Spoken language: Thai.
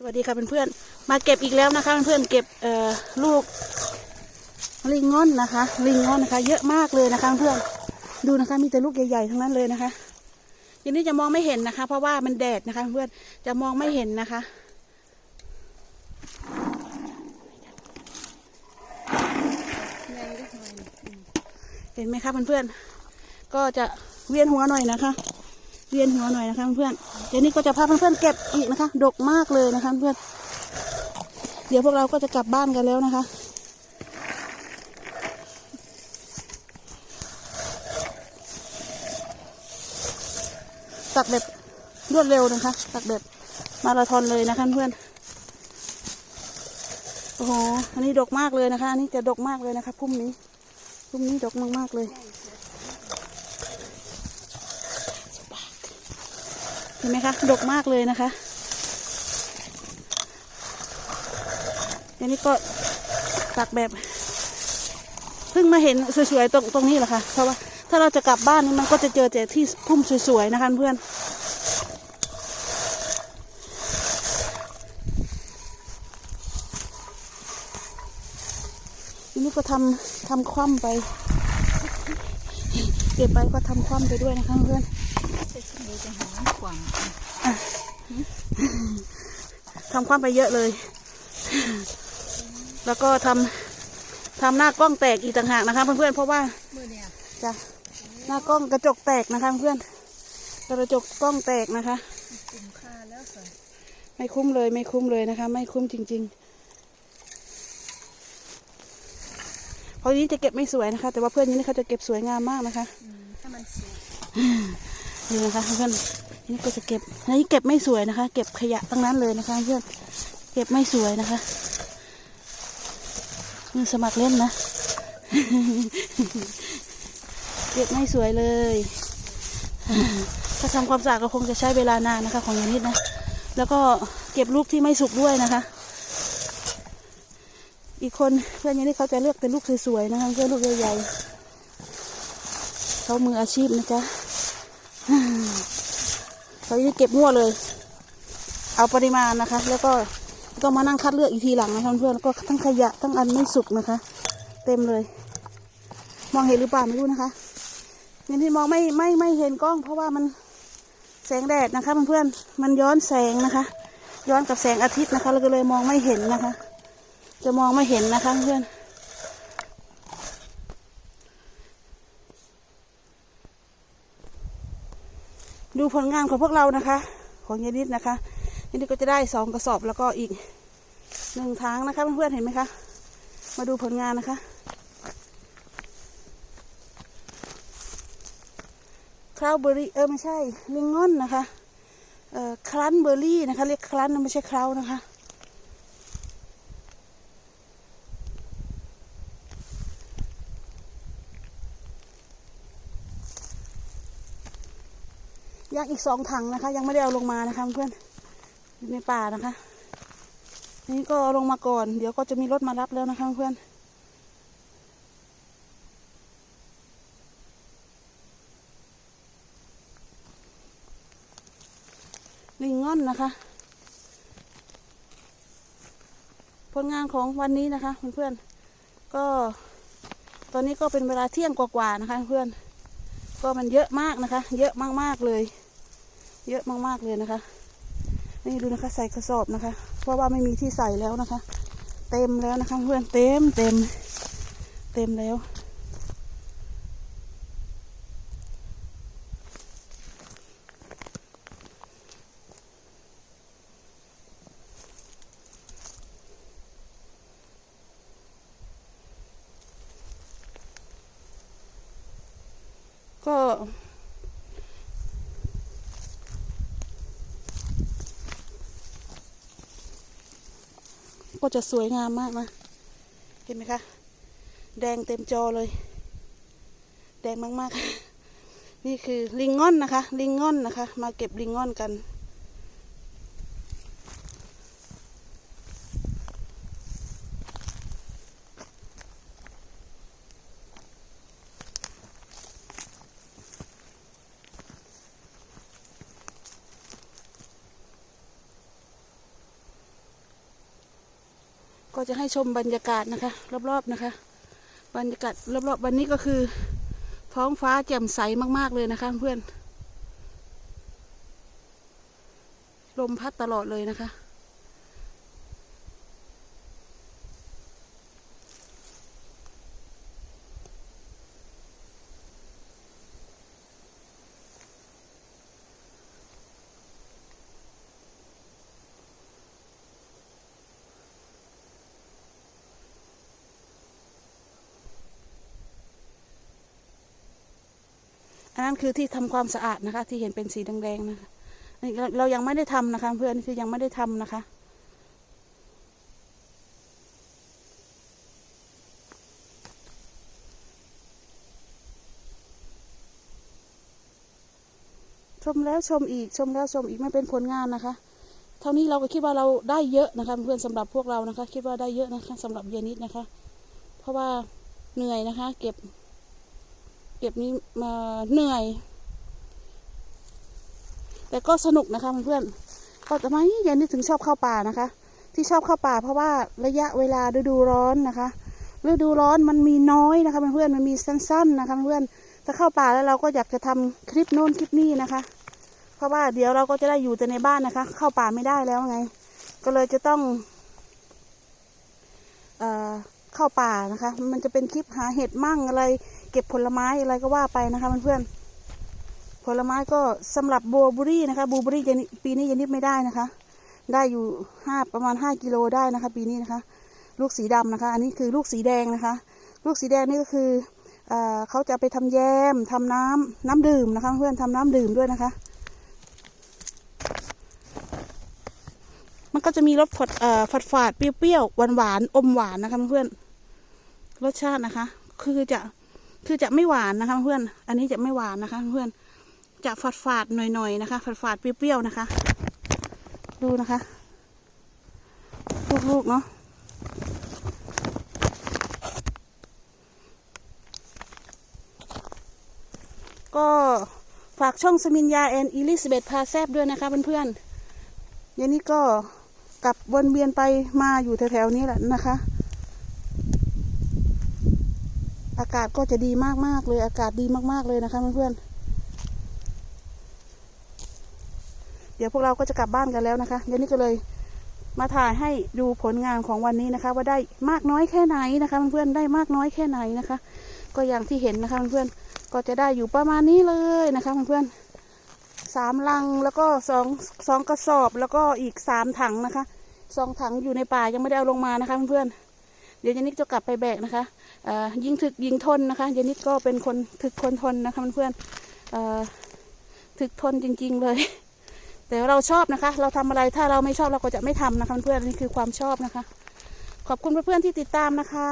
สวัสดีค่ะเพื่อนๆมาเก็บอีกแล้วนะคะเพื่อนๆเก็บเอ่อลูกลิงงอนนะคะลิงงอนนะคะ เยอะมากเลยนะคะเพื่อนดูนะคะมีแต่ลูกใหญ่ๆทั้งนั้นเลยนะคะทีนี้จะมองไม่เห็นนะคะ เพราะว่ามันแดดนะคะ เพื่อนจะมองไม่เห็นนะคะเห็นไหมคะเพื่อนๆก็จะเวียนหัวหน่อยนะคะ เวียนหัวหน่อยนะคะเพื่อน เดี๋ยวนี้ก็จะพาเพื่อนๆเก็บอีกนะคะ ดกมากเลยนะคะเพื่อน เดี๋ยวพวกเราก็จะกลับบ้านกันแล้วนะคะตักแบบรวดเร็วนะคะ ตักแบบมาราธอนเลยนะคะเพื่อน โอ้โห อันนี้ดกมากเลยนะคะ อันนี้จะดกมากเลยนะคะพุ่มนี้ พุ่มนี้ดกมากๆเลย เห็นไหมคะ ดกมากเลยนะคะอันนี้ก็ตักแบบเพิ่งมาเห็นสวยๆตรงตรงนี้แหละค่ะ เพราะว่าถ้าเราจะกลับบ้านนี่มันก็จะเจอแต่ที่พุ่มสวยๆนะคะเพื่อนอันนี้ก็ทำทำคว่ำไป เก็บไปก็ทำคว่ำไปด้วยนะคะเพื่อน ทำความไปเยอะเลย แล้วก็ทำทำหน้ากล้องแตกอีกต่างหากนะคะเพื่อนๆเพราะว่าจะหน้ากล้องกระจกแตกนะคะเพื่อนกระจกกล้องแตกนะคะไม่คุ้มเลยไม่คุ้มเลยนะคะ ไม่คุ้มจริง ๆ เพราะนี้จะเก็บไม่สวยนะคะ แต่ว่าเพื่อนนี้เขาจะเก็บสวยงามมากนะคะถ้ามันสุก นี่นะคะเพื่อนนี่ก็จะเก็บนนี้เก็บไม่สวยนะคะ เก็บขยะทั้งนั้นเลยนะคะเพื่อนเก็บไม่สวยนะคะมือสมัครเล่นนะ เก็บไม่สวยเลย ถ้าทำความสะอาดก็คงจะใช้เวลานานนะคะ ของยานี้นะ แล้วก็เก็บลูกที่ไม่สุกด้วยนะคะ อีกคนเพื่อนยังนี้เขาจะเลือกแต่ลูกสวยๆนะคะเพื่อนลูกใหญ่ๆเขามืออาชีพนะจ๊ะ ตอนนี้เก็บมั่วเลย เอาปริมาณนะคะ แล้วก็ต้องมานั่งคัดเลือกอีกทีหลังนะคะเพื่อนๆแล้วก็ทั้งขยะทั้งอันไม่สุกนะคะ เต็มเลย มองเห็นหรือเปล่าไม่รู้นะคะเนี่ที่มองไม่ไม่ไม่เห็นกล้อง เพราะว่ามันแสงแดดนะคะเพื่อนๆมันย้อนแสงนะคะ ย้อนกับแสงอาทิตย์นะคะ เราก็เลยมองไม่เห็นนะคะ จะมองไม่เห็นนะคะเพื่อน ดูผลงานของพวกเรานะคะ ของยายนิดนะคะยายนิดก็จะได้สองกระสอบแล้วก็อีกหนึ่งถังนะคะเพื่อนๆเห็นไหมคะ มาดูผลงานนะคะ คราวเบอร์รี่เออไม่ใช่ลิงงอนนะคะเอ่อคลันเบอร์รี่นะคะเรียกคลันไม่ใช่คราวนะคะ อีกสองถังนะคะ ยังไม่ได้เอาลงมานะคะเพื่อนอยู่ในป่านะคะ นี่ก็ลงมาก่อน เดี๋ยวก็จะมีรถมารับแล้วนะคะเพื่อนลิงง่อนนะคะ ผลงานของวันนี้นะคะเพื่อนๆก็ตอนนี้ก็เป็นเวลาเที่ยงกว่าๆนะคะเพื่อนก็มันเยอะมากนะคะ เยอะมากๆเลย เยอะมากๆเลยนะคะ นี่ดูนะคะใส่กระสอบนะคะ เพราะว่าไม่มีที่ใส่แล้วนะคะ เต็มแล้วนะคะเพื่อนเต็มเต็มเต็มแล้วก็ ก็จะสวยงามมากนะ เห็นไหมคะ แดงเต็มจอเลย แดงมากๆ นี่คือลิงง่อนนะคะ ลิงง่อนนะคะ มาเก็บลิงง่อนกัน ก็จะให้ชมบรรยากาศนะคะ รอบๆนะคะ บรรยากาศรอบๆวันนี้ก็คือ ท้องฟ้าแจ่มใสมากๆเลยนะคะเพื่อนลมพัดตลอดเลยนะคะ อันนั้นคือที่ทำความสะอาดนะคะ ที่เห็นเป็นสีแดงๆนะคะเราเรายังไม่ได้ทำนะคะ เพื่อนคือยังไม่ได้ทำนะคะชมแล้วชมอีกชมแล้วชมอีกไม่เป็นผลงานนะคะ เท่านี้เราก็คิดว่าเราได้เยอะนะคะ เพื่อนสำหรับพวกเรานะคะ คิดว่าได้เยอะนะคะสำหรับเยนิดนะคะ เพราะว่าเหนื่อยนะคะ เก็บ เก็บนี้มาเหนื่อย แต่ก็สนุกนะคะเพื่อนๆก็ทำไมยายนี่ถึงชอบเข้าป่านะคะ ที่ชอบเข้าป่า เพราะว่าระยะเวลาฤดูร้อนนะคะ ฤดูร้อนมันมีน้อยนะคะเพื่อนๆมันมีสั้น ๆ นะคะเพื่อนถ้าเข้าป่าแล้วเราก็อยากจะทำคลิปโน้นคลิปนี้นะคะ เพราะว่าเดี๋ยวเราก็จะได้อยู่แต่ในบ้านนะคะ เข้าป่าไม่ได้แล้วไง ก็เลยจะต้องเอ่อเข้าป่านะคะ มันจะเป็นคลิปหาเห็ดมั่งอะไร เก็บผลไม้อะไรก็ว่าไปนะคะเพื่อนๆผลไม้ก็สำหรับบัวบุรี่นะคะบูเบอรี่ปีนี้ยานิดไม่ได้นะคะ ได้อยู่ห้าประมาณห้ากิโลได้นะคะ ปีนี้นะคะ ลูกสีดำนะคะ อันนี้คือลูกสีแดงนะคะ ลูกสีแดงนี่ก็คือเอเขาจะไปทำแยมทำน้ำน้ำดื่มนะคะ เพื่อนทำน้ำดื่มด้วยนะคะ มันก็จะมีรสฝาดฝาดฝาดเปรี้ยวๆหวานหวานอมหวานนะคะเพื่อนรสชาตินะคะ คือจะ คือจะไม่หวานนะคะเพื่อน อันนี้จะไม่หวานนะคะเพื่อน จะฝาดฝาดๆหน่อยๆนะคะฝาดฝาดๆเปรี้ยวๆนะคะ ดูนะคะลูกๆเนาะก็ฝากช่องสมินยาแอนอิลิสเบตพาแซบด้วยนะคะเพื่อนๆเดี๋ยวนี้ก็กลับวนเวียนไปมาอยู่แถวๆนี้แหละนะคะ อากาศก็จะดีมากๆเลย อากาศดีมากๆเลยนะคะเพื่อนๆเดี๋ยวพวกเราก็จะกลับบ้านกันแล้วนะคะเดี๋ยวนี้ก็เลยมาถ่ายให้ดูผลงานของวันนี้นะคะ ว่าได้มากน้อยแค่ไหนนะคะเพื่อนๆได้มากน้อยแค่ไหนนะคะ ก็อย่างที่เห็นนะคะเพื่อนๆก็จะได้อยู่ประมาณนี้เลยนะคะเพื่อนๆสามลังแล้วก็สองสองกระสอบแล้วก็อีกสามถังนะคะสองถังอยู่ในป่ายังไม่ได้เอาลงมานะคะเพื่อนๆ เดี๋ยวยานิดจะกลับไปแบกนะคะยิงถึกยิงทนนะคะยานิดก็เป็นคนถึกคนทนนะคะเพื่อนถึกทนจริง ๆ เลย แต่เราชอบนะคะ เราทำอะไรถ้าเราไม่ชอบเราก็จะไม่ทำนะคะเพื่อนนี่คือความชอบนะคะ ขอบคุณเพื่อนๆที่ติดตามนะคะ